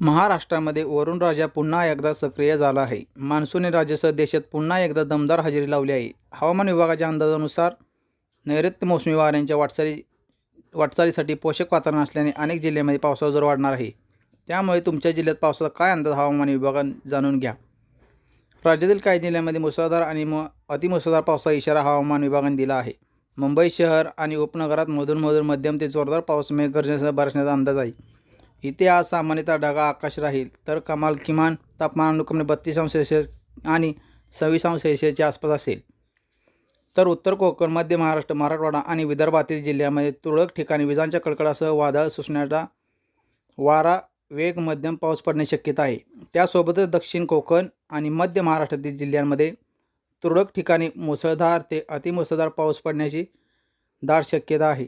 महाराष्ट्रामध्ये वरुण राजा पुन्हा एकदा सक्रिय झाला आहे. मान्सूनने राज्यासह देशात पुन्हा एकदा दमदार हजेरी लावली आहे. हवामान विभागाच्या अंदाजानुसार नैऋत्य मोसमी वाऱ्यांच्या वाटचाली वाटचालीसाठी पोषक वातावरण असल्याने अनेक जिल्ह्यांमध्ये पावसाचा जोर वाढणार आहे. त्यामुळे तुमच्या जिल्ह्यात पावसाचा काय अंदाज हवामान विभागाने जाणून घ्या. राज्यातील काही जिल्ह्यांमध्ये मुसळधार आणि म अतिमुसळधार पावसाचा इशारा हवामान विभागाने दिला आहे. मुंबई शहर आणि उपनगरात मधून मधून मध्यम ते जोरदार पाऊस मेघगर्जनेसह बरसण्याचा अंदाज आहे. इथे आज सामान्यतः ढगाळ आकाश राहील तर कमाल किमान तापमान अनुक्रमे बत्तीस अंश सेल्सिअस आणि सव्वीस अंश सेल्सिअसच्या आसपास असेल. तर उत्तर कोकण मध्य महाराष्ट्र मराठवाडा आणि विदर्भातील जिल्ह्यामध्ये तुरळक ठिकाणी विजांच्या कडकडासह वादळ सुसण्याचा वारा वेग मध्यम पाऊस पडण्याची शक्यता आहे. त्यासोबतच दक्षिण कोकण आणि मध्य महाराष्ट्रातील जिल्ह्यांमध्ये तुरळक ठिकाणी मुसळधार ते अतिमुसळधार पाऊस पडण्याची दाट शक्यता आहे.